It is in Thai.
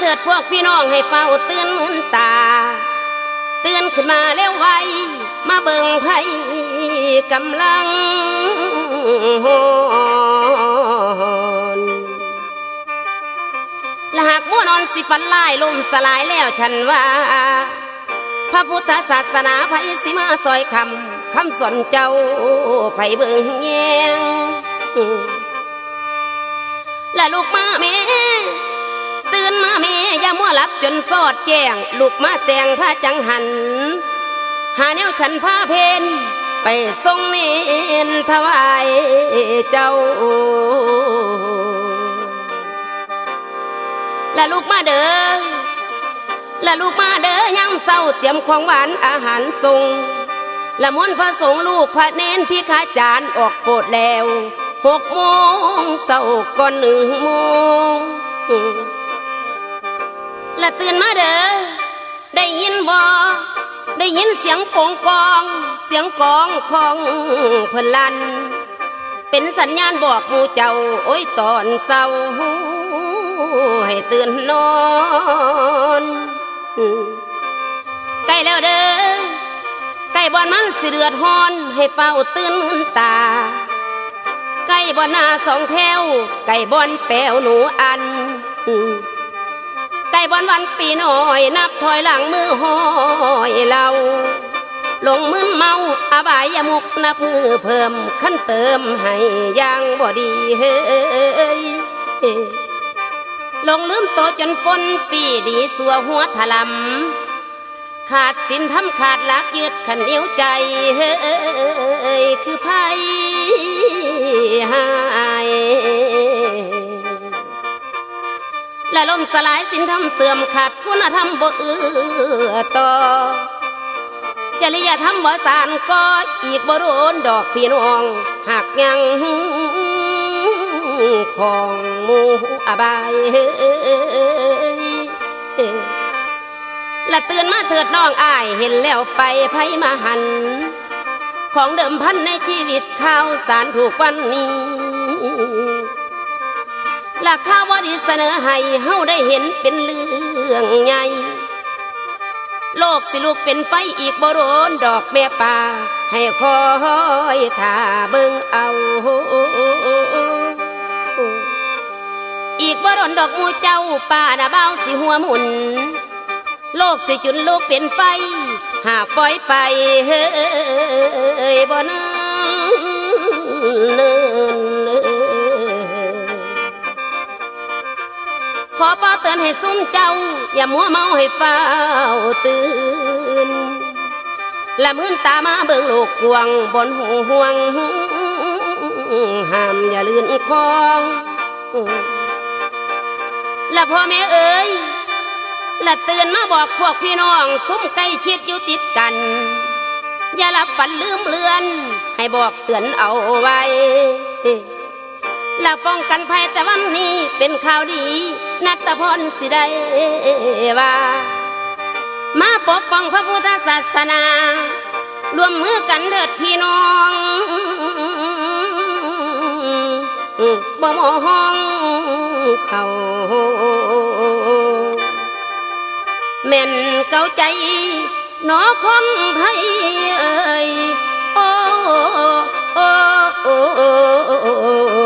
เถิดพวกพี่น้องให้เฝ้าตื่นเหมือนตา ตื่นขึ้นมาแล้วไวมาเบิ่งไผกำลังหอนและหากมัวนอนสิฝันลายลมสลายแล้วฉันว่า พระพุทธศาสนาไผสิมาซอยคำคำสอนเจ้าไผเบิ่งแยงและลูกมาแม่ ตื่นมาแม่อย่ามัวหลับจนสอดแจ้งลูกมาแต่งผ้าจังหัน หาแนวฉันผ้าเพนไปทรงเนนถวายเจ้า และลูกมาเด้อและลูกมาเด้อยามเศร้าเตรียมของหวานอาหารทรงและมนพระสงฆ์ลูกพระเน้นพี่ขาจารย์ออกโปรดแล้วหกโมงเศร้าก่อนหนึ่งโมง ละตื่นมาเด้อได้ยินบ่ได้ยินเสียงโปงกอง เสียงกองของเพิ่นลัน เป็นสัญญาณบอกหมู่เจ้า โอ้ยตอนเศร้าให้ตื่นนอนใกล้แล้วเด้อใกล้บอนมันสิเดือดฮอน ให้เฝ้าตื่นมืนตาไก่บอนหน้าสองแถวไก่บอนแปวหนูอัน ไก่บอนวันปีน้อย นับถอยหลังมือห้อยเราลงมืนเมาอาบายมุกนับมือเพิ่มขั้นเติมให้ยางบ่ดีเฮ้ยลงลืมโตจนปนปีดีสัวหัวถลำขาดสินทำขาดลักยึดขันเหนียวใจเฮ้ยคือไพ่หาย และล่มสลายสินธรรมเสื่อมขาดคุณธรรมบ่เอื้อต่อจริยธรรมบ่สานก็อีกบ่โรนดอกพี่น้องหากยังของมูอบายและเตือนมาเถิดน้องอายเห็นแล้วไปไผมาหัน ของเดิมพันในชีวิตข้าวสารถูกวันนี้ หลักข้าวว่าดีเสนอให้เฮาได้เห็นเป็นเรื่องใหญ่โลกสิลูกเป็นไฟอีกบรนดอกแม่ป่า ให้คอยท่าเบิ่งเอา อีกบรนดอกมูเจ้าป่าน้าเบ้าสิหัวหมุน โลกสิจุนลูกเป็นไฟ หากปล่อยไปเฮ้ยบ่นานเนิน ขอป้าเตือนให้ซุ้มเจ้า อย่ามัวเมาให้เฝ้าตื่น และมื่นตามาเบิ่งโลกกวงบนหูห่วงห้ามอย่าลื่นคลองและพ่อแม่เอ๋ยและเตือนมาบอกพวกพี่น้องซุ้มใกล้ชิดอยู่ติดกัน อย่าหลับฝันลืมเลือน ให้บอกเตือนเอาไว้ แลาป้องกันภัยแต่วันนี้เป็นข่าวดี นัตพลสิได้ว่ามาปกป้องพระพุทธศาสนา รวมมือกันเถิดพี่น้องบ่มองเขาแม่นเก้าใจหนอคนไทยเอ่ยโอ้โอ้โอ้